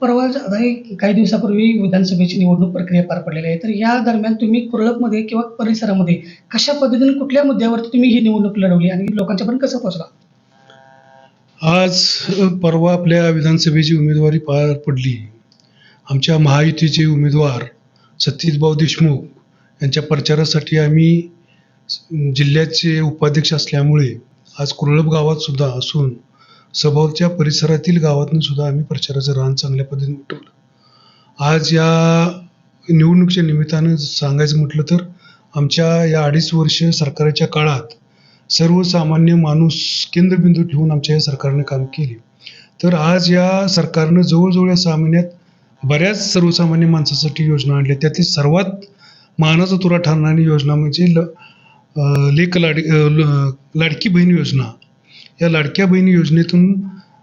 परवा आता एक काही दिवसापूर्वी विधानसभेची निवडणूक प्रक्रिया पार पडलेली आहे. तर या दरम्यान तुम्ही कुरळपमध्ये किंवा परिसरामध्ये कशा पद्धतीने कुठल्या मुद्द्यावरती तुम्ही ही निवडणूक लढवली आणि लोकांच्यापर्यंत कसं पोहोचला? आज परवा आपल्या विधानसभेची उमेदवारी पार पडली. आमच्या महायुतीचे उमेदवार सतीशभाऊ देशमुख यांच्या प्रचारासाठी आम्ही जिल्ह्याचे उपाध्यक्ष असल्यामुळे आज कुरळप गावात सुद्धा असून सभोवच्या परिसरातील गावातून सुद्धा आम्ही प्रचाराचं रान चांगल्या पद्धतीने उठवलं. आज या निवडणुकीच्या निमित्तानं सांगायचं म्हटलं तर आमच्या या अडीच वर्ष सरकारच्या काळात सर्वसामान्य माणूस केंद्रबिंदू ठेवून आमच्या या सरकारने काम केले. तर आज या सरकारनं जवळजवळ या सहा महिन्यात बऱ्याच सर्वसामान्य माणसासाठी योजना आणल्या. त्यातील सर्वात मानाचा तुरा ठरणारी योजना म्हणजे ल लेख लेक लाड ल- लाडकी बहीण योजना. या लाडक्या बहीण योजनेतून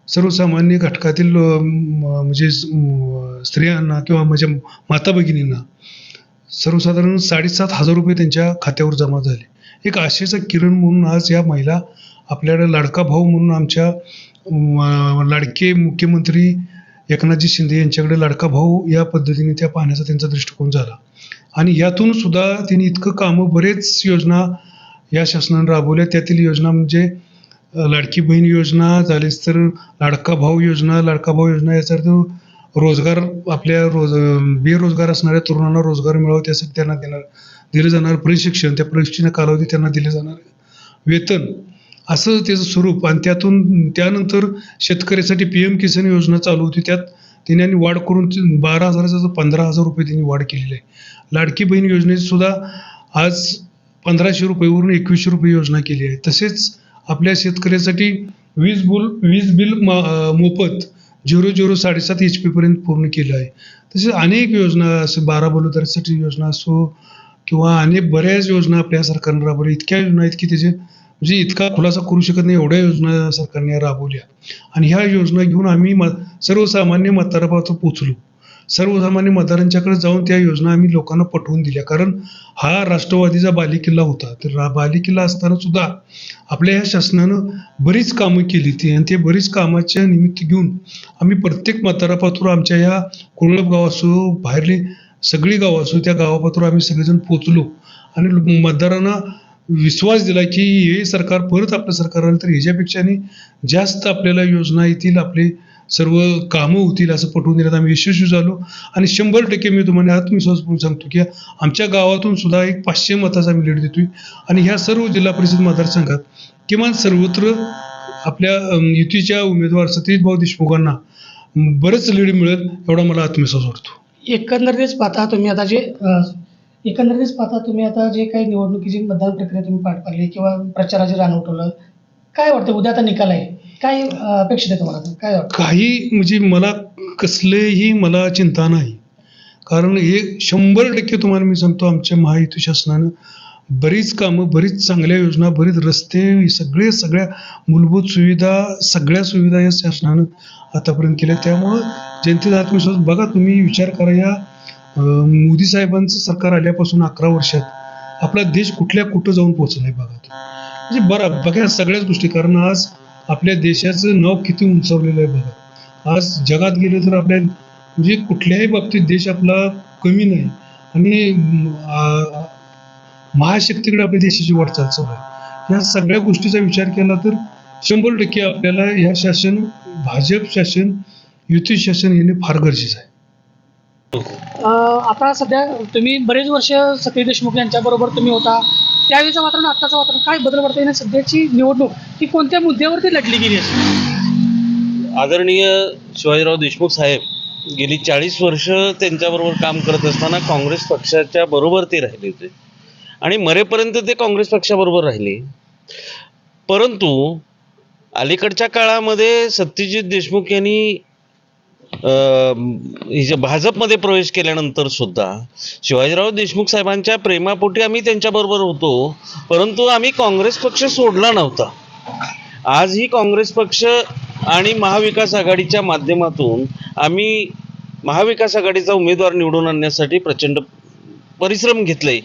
सर्वसामान्य घटकातील म्हणजे स्त्रियांना किंवा माझ्या माता भगिनींना सर्वसाधारण साडेसात हजार रुपये त्यांच्या खात्यावर जमा झाले. एक आशेचा किरण म्हणून आज या महिला आपल्याला लाडका भाऊ म्हणून आमच्या लाडके मुख्यमंत्री एकनाथजी शिंदे यांच्याकडे लाडका भाऊ या पद्धतीने त्या पाहण्याचा त्यांचा दृष्टिकोन झाला. आणि यातून सुद्धा त्यांनी इतकं कामं बरेच योजना या शासनाने राबवल्या. त्यातील योजना म्हणजे लाडकी बहीण योजना झालीच तर लाडका भाऊ योजना लाडका भाऊ योजना याचा अर्थ रोजगार आपल्या रोज बेरोजगार असणाऱ्या तरुणांना रोजगार मिळावा त्यासाठी त्यांना देणार दिलं जाणार प्रशिक्षण. त्या प्रशिक्षण कालावधी त्यांना दिले जाणार वेतन. असं त्याचं स्वरूप. आणि त्यातून त्यानंतर शेतकऱ्यासाठी पी एम किसान योजना चालू होती. त्यात त्यांनी वाढ करून ती बारा हजाराचं पंधरा हजार रुपये त्यांनी वाढ केलेली आहे. लाडकी बहीण योजनेतसुद्धा आज पंधराशे रुपयेवरून एकवीसशे रुपये योजना केली आहे. तसेच आपल्या शेतकऱ्यासाठी वीज बुल वीज बिल मा मोफत झिरो झिरो साडेसात एच पीपर्यंत पूर्ण केलं आहे. तसेच अनेक योजना असं बारा बलुदारीसाठी योजना असो किंवा अनेक बऱ्याच योजना आपल्या सरकारनं राबवल्या. इतक्या योजना आहेत की त्याचे म्हणजे इतका खुलासा करू शकत नाही एवढ्या योजना सरकारने राबवल्या. आणि ह्या योजना घेऊन आम्ही म सर्वसामान्य मतदारापर्यंत पोचलो सर्वसामान्य मतदारांच्याकडे जाऊन त्या योजना आम्ही लोकांना पटवून दिल्या. कारण हा राष्ट्रवादीचा बालेकिल्ला होता. तर रा बालेकिल्ला असताना सुद्धा आपल्या या शासनानं बरीच कामं केली ती. आणि ते बरीच कामाच्या निमित्त घेऊन आम्ही प्रत्येक मतदारापात्र आमच्या या कुरळप गाव असो बाहेरली सगळी गावं असो त्या गावापात्र आम्ही सगळेजण पोचलो आणि मतदारांना विश्वास दिला की हे सरकार परत आपलं सरकार आलं तर ह्याच्यापेक्षाने जास्त आपल्याला योजना येतील आपले सर्व कामं होतील असं पटवून देण्यात आम्ही यशस्वी झालो. आणि शंभर टक्के मी तुम्हाला आत्मविश्वासपूर्वक सांगतो की आमच्या गावातून सुद्धा एक पाचशे मताचा आम्ही लीड देतोय. आणि ह्या सर्व जिल्हा परिषद मतदारसंघात किमान सर्वत्र आपल्या युतीच्या उमेदवार सतीशभाऊ देशमुखांना बरंच लीड मिळेल एवढा मला आत्मविश्वास वाटतो. एकंदरीतच पाहता तुम्ही आता जे एकंदरीतच पाहता तुम्ही आता जे काही निवडणुकीची मतदान प्रक्रिया तुम्ही पाठ पाडली किंवा प्रचाराचे रान उठवलं काय वाटतं? उद्या आता निकाल आहे. काय अपेक्षित आहे तुम्हाला? काय वाटतं? काही म्हणजे मला कसलेही मला चिंता नाही. कारण हे शंभर टक्के तुम्हाला मी सांगतो आमच्या महायुती शासनानं बरीच कामं बरीच चांगल्या योजना बरीच रस्ते सगळे सगळ्या मूलभूत सुविधा सगळ्या सुविधा या शासनानं आतापर्यंत केल्या. त्यामुळं जनतेचा आत्मविश्वास बघा तुम्ही विचार करा या मोदी साहेबांचं सरकार आल्यापासून अकरा वर्षात आपला देश कुठल्या कुठं जाऊन पोहोचला आहे बघा म्हणजे बरं बघा सगळ्याच गोष्टी कारण आज आपल्या देशाचं नाव किती उंचावलेलं आहे बघा. आज जगात गेलं तर आपल्या म्हणजे कुठल्याही बाबतीत देश आपला कमी नाही. आणि महाशक्तीकडे आपल्या देशाची वाटचाल चालू आहे. या सगळ्या गोष्टीचा विचार केला तर शंभर टक्के आपल्याला या शासन भाजप शासन युती शासन येणे फार गरजेचं आहे. आता सध्या तुम्ही बरेच वर्ष सतीश देशमुख यांच्याबरोबर तुम्ही होता. त्यावेळेचं वातावरण आत्ताचं वातावरण काय बदल वाटतं येणं सध्याची निवडणूक ही कोणत्या मुद्द्यावरती लढली गेली असेल? आदरणीय शिवाजीराव देशमुख साहेब गेली चाळीस वर्ष त्यांच्याबरोबर काम करत असताना काँग्रेस पक्षाच्या बरोबर ते राहिले होते. आणि मरेपर्यंत ते काँग्रेस पक्षाबरोबर राहिले. परंतु अलीकडच्या काळामध्ये सत्यजित देशमुख यांनी भाजपमध्ये प्रवेश केल्यानंतर सुद्धा शिवाजीराव देशमुख साहेबांच्या प्रेमापोटी आम्ही त्यांच्याबरोबर होतो परंतु आम्ही काँग्रेस पक्ष सोडला नव्हता. आजही काँग्रेस पक्ष आणि महाविकास आघाडीच्या माध्यमातून आम्ही महाविकास आघाडीचा उमेदवार निवडून आणण्यासाठी प्रचंड परिश्रम घेतले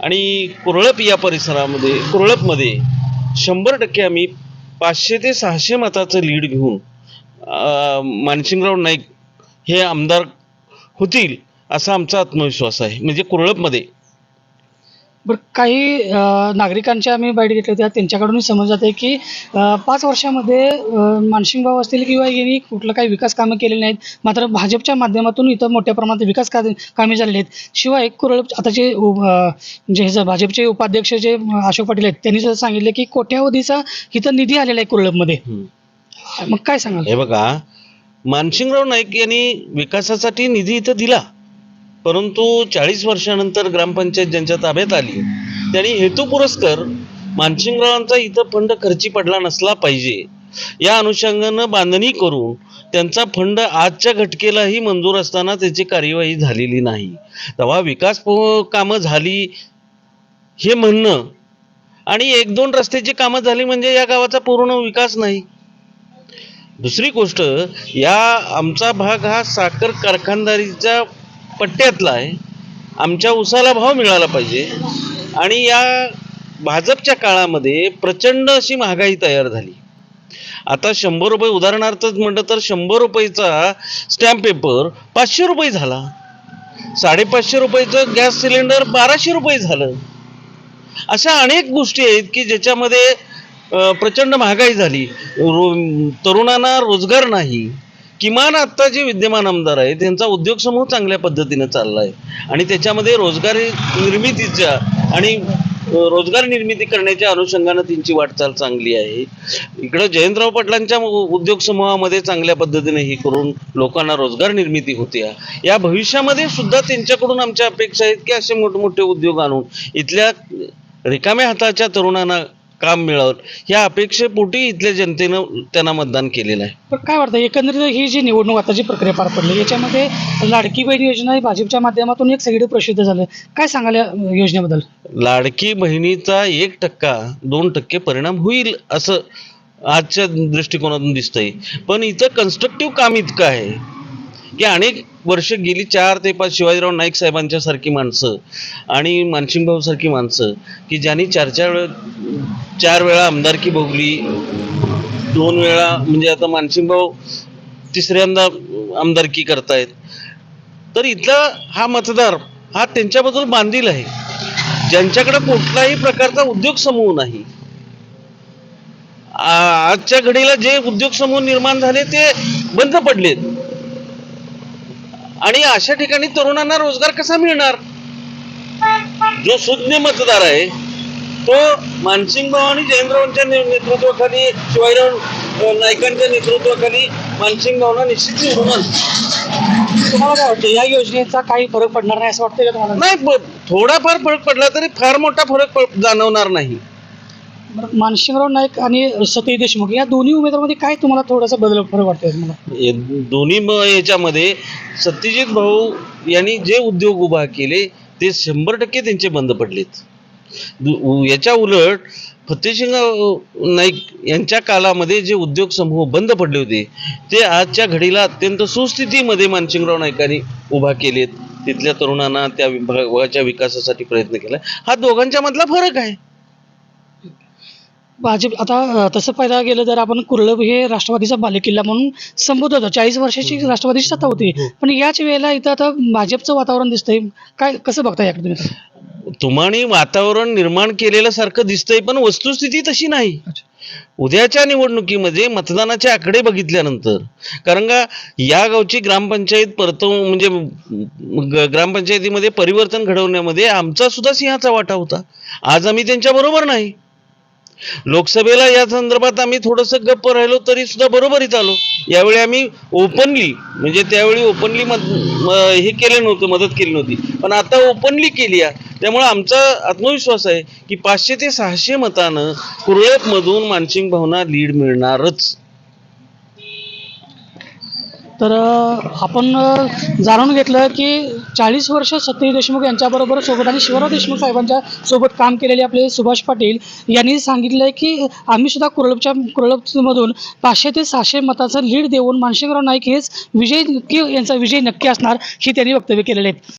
आणि कुरळप या परिसरामध्ये कुरळपमध्ये शंभर टक्के आम्ही पाचशे ते सहाशे मताचं लीड घेऊन मानसिंगराव नाईक हे आमदार होतील असा आमचा आत्मविश्वास आहे. म्हणजे कुरळपमध्ये बरं काही नागरिकांच्या आम्ही बाईट घेतल्या होत्या. त्यांच्याकडून समज जाते की पाच वर्षामध्ये मानसिंग भाऊ असतील किंवा यांनी कुठलं काही विकास कामं केलेली नाहीत. मात्र भाजपच्या माध्यमातून इथं मोठ्या प्रमाणात विकास का कामे झालेली आहेत. शिवाय कुरळ आता जे उ- अं, जे भाजपचे उपाध्यक्ष जे अशोक पाटील आहेत त्यांनी सुद्धा सांगितले की कोट्यावधीचा इथं निधी आलेला आहे कुरळपमध्ये मग काय सांगाल? हे बघा मानसिंगराव नाईक यांनी विकासासाठी निधी इथं दिला. परंतु चाळीस वर्षानंतर ग्रामपंचायत ज्यांच्या ताब्यात आली त्यांनी हेतू पुरस्कर मानसिंगरावांचा इथं फंड खर्ची पडला नसला पाहिजे. या अनुषंगानं बांधणी करून त्यांचा फंड आजच्या घटकेलाही मंजूर असताना त्याची कार्यवाही झालेली नाही. तेव्हा विकास कामं झाली हे म्हणणं आणि एक दोन रस्त्याची कामं झाली म्हणजे या गावाचा पूर्ण विकास नाही. दुसरी गोष्ट या आमचा भाग हा साखर कारखानदारीच्या पट्ट्यातला आहे. आमच्या उसाला भाव मिळाला पाहिजे. आणि या भाजपच्या काळामध्ये प्रचंड अशी महागाई तयार झाली. आता शंभर रुपये उदाहरणार्थच म्हटलं तर शंभर रुपयेचा स्टॅम्प पेपर पाचशे रुपये झाला. साडेपाचशे रुपयेचं गॅस सिलेंडर बाराशे रुपये झालं. अशा अनेक गोष्टी आहेत की ज्याच्यामध्ये प्रचंड महागाई झाली. रो तरुणांना रोजगार नाही. किमान आत्ता जे विद्यमान आमदार आहेत त्यांचा उद्योग समूह चांगल्या पद्धतीनं चालला आहे आणि त्याच्यामध्ये रोजगार निर्मितीच्या आणि रोजगार निर्मिती करण्याच्या अनुषंगानं त्यांची वाटचाल चांगली आहे. इकडं जयंतराव पाटलांच्या उद्योग समूहामध्ये चांगल्या पद्धतीने हे करून लोकांना रोजगार निर्मिती होत्या या भविष्यामध्ये सुद्धा त्यांच्याकडून आमच्या अपेक्षा आहेत की असे मोठमोठे उद्योग आणून इथल्या रिकाम्या हाताच्या तरुणांना काम मिळावं. या अपेक्षेपोटी इथल्या जनतेनं त्यांना मतदान केलेलं आहे. पण काय वाटतं एकंदरीत ही जी निवडणूक आता जी प्रक्रिया पार पडली याच्यामध्ये लाडकी बहीण योजना ही भाजपच्या माध्यमातून एक सगळीकडे प्रसिद्ध झालं. काय सांगाल या योजनेबद्दल? लाडकी बहिणीचा एक टक्का दोन टक्के परिणाम होईल असं आजच्या दृष्टिकोनातून दिसतंय. पण इथं कन्स्ट्रक्टिव्ह काम इतकं आहे की अनेक वर्ष गेली चार ते पाच शिवाजीराव नाईक साहेबांच्या सारखी माणसं आणि मानसिंगभाऊ सारखी माणसं की ज्यांनी चार चार वेळ चार वेळा आमदारकी भोगली दोन वेळा म्हणजे आता मानसिंगभाऊ तिसऱ्यांदा आमदारकी करतायत. तर इथला हा मतदार हा त्यांच्याबद्दल बांधील आहे. ज्यांच्याकडे कुठलाही प्रकारचा उद्योग समूह नाही. आजच्या घडीला जे उद्योग समूह निर्माण झाले ते बंद पडलेत. आणि अशा ठिकाणी तरुणांना रोजगार कसा मिळणार? जो सुज्ञ मतदार आहे तो मानसिंग भाऊ आणि जयंतरावांच्या नेतृत्वाखाली शिवाजीराव अ, नाईकांच्या नेतृत्वाखाली मानसिंग भावना निश्चित निवडून. तुम्हाला काय वाटतं या योजनेचा काही फरक पडणार नाही असं वाटतं का तुम्हाला? नाही ब- थोडाफार फरक पडला तरी फार मोठा फरक प- जाणवणार नाही. बरं, मानसिंगराव नाईक आणि सतीश देशमुख या दोन्ही उमेदवारांमध्ये काय तुम्हाला थोडासा बदल फरक वाटतोय तुम्हाला? हे दोन्ही म- याच्यामध्ये सत्यजित भाऊ यांनी जे उद्योग उभा केले ते शंभर टक्के त्यांचे बंद पडलेत. याच्या उलट फतेसिंग नाईक यांच्या काळामध्ये जे उद्योग समूह बंद पडले होते ते आजच्या घडीला अत्यंत सुस्थितीमध्ये मानसिंगराव नाईकांनी उभा केलेत. तिथल्या तरुणांना त्या विभागाच्या विकासासाठी प्रयत्न केला. हा दोघांच्या मधला फरक आहे. भाजप आता तसं पाहायला गेलं तर आपण कुर्लभ हे राष्ट्रवादीचा बालेकिल्ला म्हणून संबोधत होतो. चाळीस वर्षाची राष्ट्रवादीची सत्ता होती. पण याच वेळेला इथं आता भाजपचं वातावरण दिसतंय. काय कसं बघता याकडे तुम्ही? आता? तुम्हाला वातावरण निर्माण केलेलं सारखं दिसतंय पण वस्तुस्थिती तशी नाही. उद्याच्या निवडणुकीमध्ये मतदानाचे आकडे बघितल्यानंतर कारण का या गावची ग्रामपंचायत परतव म्हणजे ग्रामपंचायतीमध्ये परिवर्तन घडवण्यामध्ये आमचा सुद्धा सिंहाचा वाटा होता. आज आम्ही त्यांच्या बरोबर नाही. लोकसभेला या संदर्भात आम्ही थोडंसं गप्प राहिलो तरी सुद्धा बरोबरीत आलो. यावेळी आम्ही ओपनली म्हणजे त्यावेळी ओपनली मत हे केलं नव्हतं मदत केली नव्हती. पण आता ओपनली केली आहे. त्यामुळे आमचा आत्मविश्वास आहे की पाचशे ते सहाशे मतानं कुरळपमधून मानसिंग भावना लीड मिळणारच. तर आपण जाणून घेतलं की चाळीस वर्ष सत्यजित देशमुख यांच्याबरोबर सोबत आणि शिवराव देशमुख साहेबांच्या सोबत काम केलेले आपले सुभाष पाटील यांनी सांगितलं आहे की आम्ही सुद्धा कुरळपच्या कुरळपमधून पाचशे ते सहाशे मताचं लीड देऊन मानसिंगराव नाईक हेच विजय नक्की यांचा विजय नक्की असणार ही त्यांनी वक्तव्य केलेले आहेत.